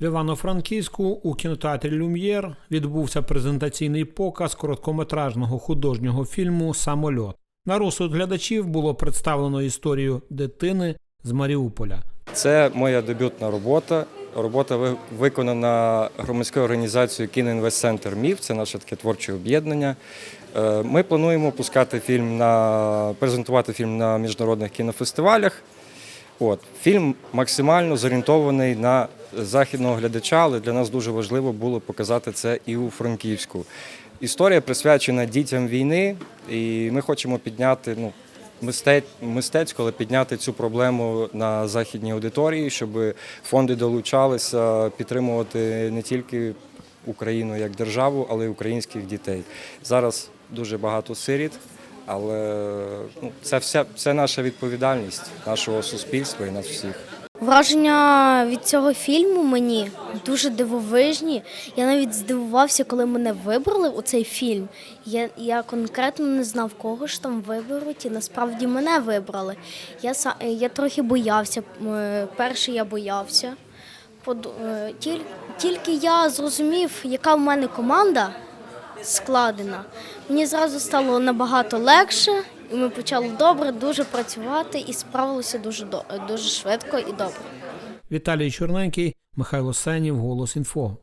В Івано-Франківську у кінотеатрі Люм'єр відбувся презентаційний показ короткометражного художнього фільму Самольот. На розсуд глядачів було представлено історію дитини з Маріуполя. Це моя дебютна робота. Робота ви- виконана громадською організацією Кіноінвестцентр Міф. Це наше таке творче об'єднання. Е, Ми плануємо пускати фільм на презентувати фільм на міжнародних кінофестивалях. От фільм максимально зорієнтований на західного глядача, але для нас дуже важливо було показати це і у Франківську. Історія присвячена дітям війни, і ми хочемо підняти ну, мистець, мистецько, але підняти цю проблему на західній аудиторії, щоб фонди долучалися підтримувати не тільки Україну як державу, але й українських дітей. Зараз дуже багато сиріт. Але ну, це все це наша відповідальність нашого суспільства і нас всіх. Враження від цього фільму мені дуже дивовижні. Я навіть здивувався, коли мене вибрали у цей фільм. Я, я конкретно не знав, кого ж там виберуть, і насправді мене вибрали. Я, я трохи боявся. Е, Перший я боявся. Е, тіль- Тільки я зрозумів, яка в мене команда складена. Мені зразу стало набагато легше, і ми почали добре, дуже працювати і справилися дуже, дуже швидко і добре. Віталій Чорненький, Михайло Сенів, Голос Інфо.